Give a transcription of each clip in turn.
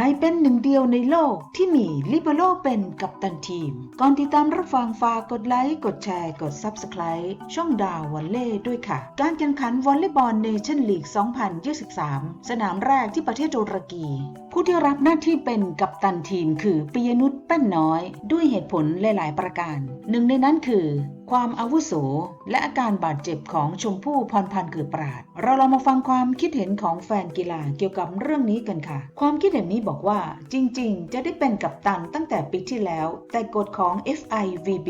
ทยเป็นหนึ่งเดียวในโลกที่มีลิเบโรเป็นกัปตันทีม ก่อนติดตามรับฟังฝากกดไลค์ กดแชร์ กด Subscribe ช่องดาววอลเล่ด้วยค่ะ การแข่งขันวอลเลย์บอลเนชั่นลีก 2023 สนามแรกที่ประเทศตุรกี ผู้ที่รับหน้าที่เป็นกัปตันทีมคือปิยนุชแป้นน้อย ด้วยเหตุผลหลาย ๆ ประการ หนึ่งในนั้นคือ ความอาวุโส และอาการบาดเจ็บของชมพู่พรพันธ์เกิดปราด เราลองมาฟังความคิดเห็นของแฟนกีฬาเกี่ยวกับเรื่องนี้กันค่ะ ความคิดเห็นนี้บอกว่า จริง ๆ จะได้เป็นกัปตันตั้งแต่ปีที่แล้ว แต่กฎของ FIVB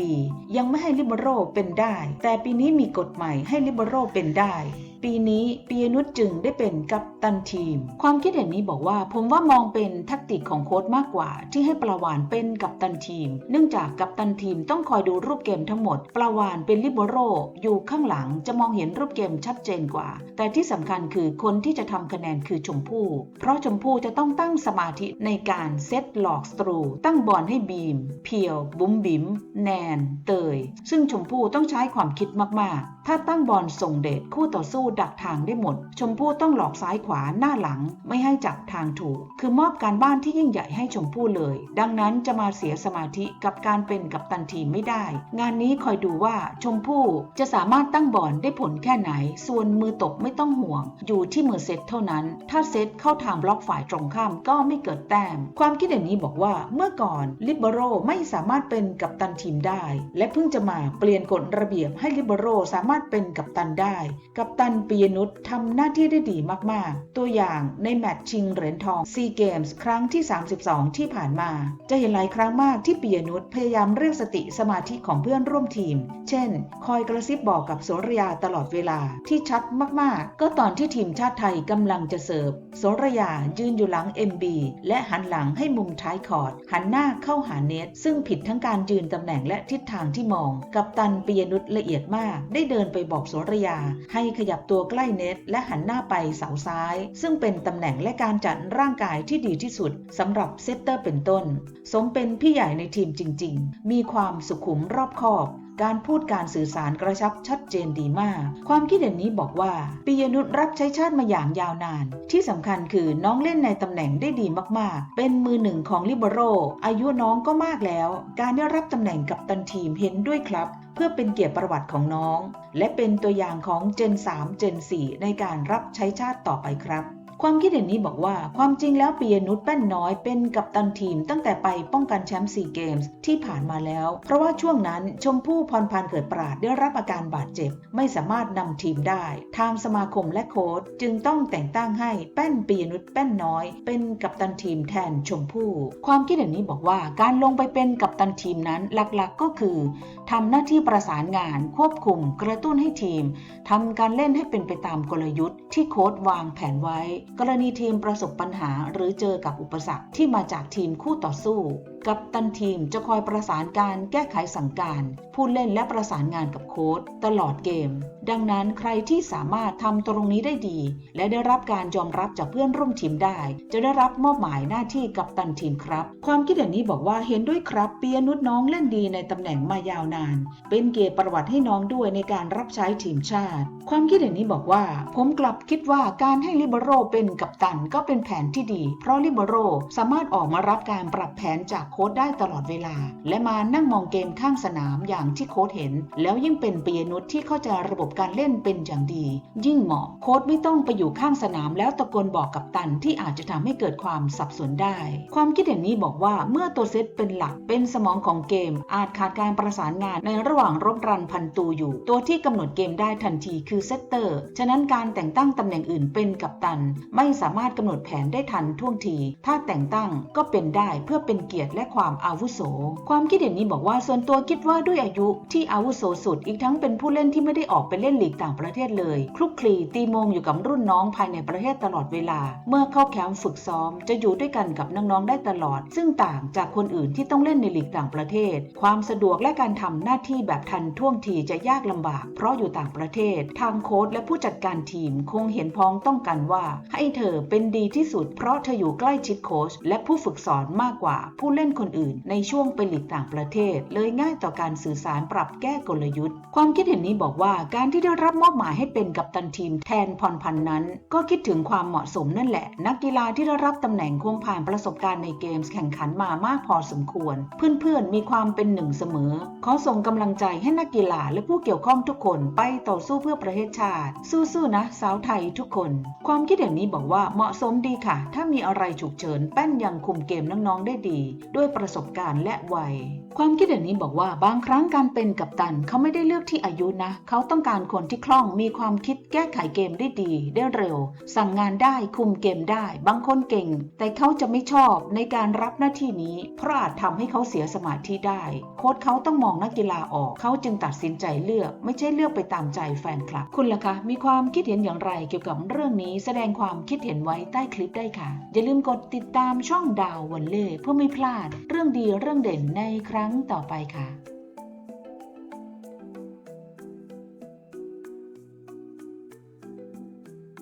ยังไม่ให้ลิเบโรเป็นได้ แต่ปีนี้มีกฎใหม่ให้ลิเบโรเป็นได้ ปีนี้ปียนุชจึงได้เป็นกัปตันทีม ความคิดเห็นนี้บอกว่า ผมว่ามองเป็นทักติกของโค้ชมากกว่า ที่ให้ปลาวานเป็นกัปตันทีม เนื่องจากกัปตันทีมต้องคอยดูรูปเกมทั้งหมดปลาวานเป็นลิเบโรอยู่ข้างหลังจะมองเห็นรูปเกมชัดเจนกว่า แต่ที่สำคัญคือคนที่จะทำคะแนนคือชมพู่ เพราะชมพู่จะต้องตั้งสมาธิในการเซตหลอกสตรู ตั้งบอลให้บีม เพียว บุ๋มบิมแนน เตย ซึ่งชมพู่ต้องใช้ความคิดมากๆ ถ้าตั้งบอลส่งเดชคู่ต่อสู้ดักทางได้หมด ชมพู่ต้องหลอกซ้ายขวาหน้าหลังไม่ให้จับทางถูก คือมอบการบ้านที่ยิ่งใหญ่ให้ชมพู่เลย ดังนั้นจะมาเสียสมาธิกับการเป็นกัปตันทีมไม่ได้ งานนี้คอยดูว่าชมพู่จะสามารถตั้งบอลได้ผลแค่ไหน ส่วนมือตบไม่ต้องห่วง อยู่ที่มือเซตเท่านั้น ถ้าเซตเข้าทางบล็อกฝ่ายตรงข้ามก็ไม่เกิดแต้ม ความคิดเห็นนี้บอกว่าเมื่อก่อนลิเบโรไม่สามารถเป็นกัปตันทีมได้ และเพิ่งจะมาเปลี่ยนกฎระเบียบให้ลิเบโรสามารถเป็นกัปตันได้ กัปตันปียนุชทำหน้าที่ได้ดีมาก ๆ ตัวอย่างในแมตช์ชิงเหรียญทองซีเกมส์ครั้งที่ 32 ที่ผ่านมา จะเห็นหลายครั้งมากที่ปียนุชพยายามเรียกสติสมาธิของเพื่อนร่วมทีม เช่น คอยกระซิบบอกกับโสรยาตลอดเวลาที่ชัดมาก ๆ ก็ตอนที่ทีมชาติไทยกำลังจะเสิร์ฟโสรยายืนอยู่หลัง MB และหันหลังให้มุมท้ายคอร์ดหันหน้าเข้าหาเนตซึ่งผิดทั้งการยืนตำแหน่งและทิศทางที่มอง กับตันปียนุชละเอียดมาก ได้เดินไปบอกโสรยาให้ขยับตัวใกล้เน็ต และหันหน้าไปเสาซ้าย ซึ่งเป็นตำแหน่งและการจัดร่างกายที่ดีที่สุดสำหรับเซตเตอร์เป็นต้น สมเป็นพี่ใหญ่ในทีมจริง ๆ มีความสุขุมรอบคอบ การพูดการสื่อสารกระชับชัดเจนดีมาก ความคิดเห็นนี้บอกว่าปิยนุชรับใช้ชาติมาอย่างยาวนาน ที่สำคัญคือน้องเล่นในตำแหน่งได้ดีมากๆ เป็นมือหนึ่งของลิเบโรอายุน้องก็มากแล้ว การได้รับตำแหน่งกับตันทีมเห็นด้วยครับ เพื่อเป็นเกียรติประวัติของน้อง และเป็นตัวอย่างของเจน 3 เจน 4 ในการรับใช้ชาติต่อไปครับ ความคิดเห็นนี้บอกว่าความจริงแล้วปียนุชแป้นน้อยเป็นกัปตันทีมตั้งแต่ไปป้องกันแชมป์ซีเกมส์ที่ผ่านมาแล้ว เพราะว่าช่วงนั้นชมพู่พรพันธ์เกิดปราดได้รับอาการบาดเจ็บ ไม่สามารถนำทีมได้ ทางสมาคมและโค้ชจึงต้องแต่งตั้งให้แป้นปียนุชแป้นน้อย เป็นกัปตันทีมแทนชมพู่ความคิดเห็นนี้บอกว่าการลงไปเป็นกัปตันทีมนั้นหลักๆก็คือทำหน้าที่ประสานงานควบคุมกระตุ้นให้ทีมทำการเล่นให้เป็นไปตามกลยุทธ์ที่โค้ชวางแผนไว้กรณีทีมประสบปัญหาหรือเจอกับอุปสรรคที่มาจากทีมคู่ต่อสู้ กับตันทีมจะคอยประสานการแก้ไขสั่งการ ผู้เล่นและประสานงานกับโค้ชตลอดเกม ดังนั้นใครที่สามารถทำตรงนี้ได้ดี และได้รับการยอมรับจากเพื่อนร่วมทีมได้ จะได้รับมอบหมายหน้าที่กับตันทีมครับ ความคิดเห็นนี้บอกว่าเห็นด้วยครับเปียนุชน้องเล่นดีในตำแหน่งมายาวนาน เป็นเกียรติประวัติให้น้องด้วยในการรับใช้ทีมชาติ ความคิดเห็นนี้บอกว่า ผมกลับคิดว่าการให้ลิเบโรเป็นกัปตันก็เป็นแผนที่ดี เพราะลิเบโรสามารถออกมารับการปรับแผนจากโค้ชได้ตลอดเวลา และมานั่งมองเกมข้างสนามอย่างที่โค้ชเห็น แล้วยิ่งเป็นปียนุชที่เข้าใจระบบการเล่นเป็นอย่างดี ยิ่งเหมาะโค้ชไม่ต้องไปอยู่ข้างสนามแล้วตะโกนบอกกัปตันที่อาจจะทำให้เกิดความสับสนได้ ความคิดเห็นนี้บอกว่าเมื่อตัวเซตเป็นหลักเป็นสมองของเกม อาจขาดการประสานงานในระหว่างรบรันพันตูอยู่ ตัวที่กำหนดเกมได้ทันทีคือเซตเตอร์ ฉะนั้นการแต่งตั้งตำแหน่งอื่นเป็นกัปตัน ไม่สามารถกำหนดแผนได้ทันท่วงที ถ้าแต่งตั้งก็เป็นได้เพื่อเป็นเกียรติและความอาวุโส ความคิดเห็นนี้บอกว่าส่วนตัวคิดว่าด้วยอายุที่อาวุโสสุด อีกทั้งเป็นผู้เล่นที่ไม่ได้ออกไปเล่นลีกต่างประเทศเลย คลุกคลีตีมงอยู่กับรุ่นน้องภายในประเทศตลอดเวลา เมื่อเข้าแคมป์ฝึกซ้อม จะอยู่ด้วยกันกับน้องๆได้ตลอด ซึ่งต่างจากคนอื่นที่ต้องเล่นในลีกต่างประเทศ ความสะดวกและการทำหน้าที่แบบทันท่วงทีจะยากลำบาก เพราะอยู่ต่างประเทศ ทางโค้ชและผู้จัดการทีมคงเห็นพ้องต้องกันว่า ให้เธอเป็นดีที่สุด เพราะเธออยู่ใกล้ชิดโค้ชและผู้ฝึกสอนมากกว่าผู้เล่นคนอื่น ในช่วงไปหลีกต่างประเทศ เลยง่ายต่อการสื่อสารปรับแก้กลยุทธ์ ความคิดเห็นนี้บอกว่าการที่ได้รับมอบหมายให้เป็นกัปตันทีมแทนพรพันธ์นั้น ก็คิดถึงความเหมาะสมนั่นแหละ นักกีฬาที่ได้รับตำแหน่งคงผ่านประสบการณ์ในเกมส์แข่งขันมามากพอสมควร เพื่อนๆมีความเป็นหนึ่งเสมอ ขอส่งกำลังใจให้นักกีฬาและผู้เกี่ยวข้องทุกคนไปต่อสู้เพื่อประเทศชาติ สู้ๆนะ สาวไทยทุกคน ความคิดเห็นนี้บอกว่าเหมาะสมดีค่ะ ถ้ามีอะไรฉุกเฉินแป้นยังคุมเกมน้องๆได้ดีด้วยประสบการณ์และวัย ความคิดเห็นนี้บอกว่าบางครั้งการเป็นกัปตันเขาไม่ได้เลือกที่อายุนะ เขาต้องการคนที่คล่องมีความคิดแก้ไขเกมได้ดี ได้เร็ว สั่งงานได้คุมเกมได้ บางคนเก่ง แต่เขาจะไม่ชอบในการรับหน้าที่นี้ เพราะอาจทำให้เขาเสียสมาธิได้ โค้ชเขาต้องมองนักกีฬาออกเขาจึงตัดสินใจเลือก ไม่ใช่เลือกไปตามใจแฟนคลับ คุณล่ะคะมีความคิดเห็นอย่างไรเกี่ยวกับเรื่องนี้แสดงความคิดเห็นไว้ใต้คลิปได้ค่ะ อย่าลืมกดติดตามช่องดาววันเล่เพื่อไม่พลาดเรื่องดีเรื่องเด่นในครั้งต่อไปค่ะ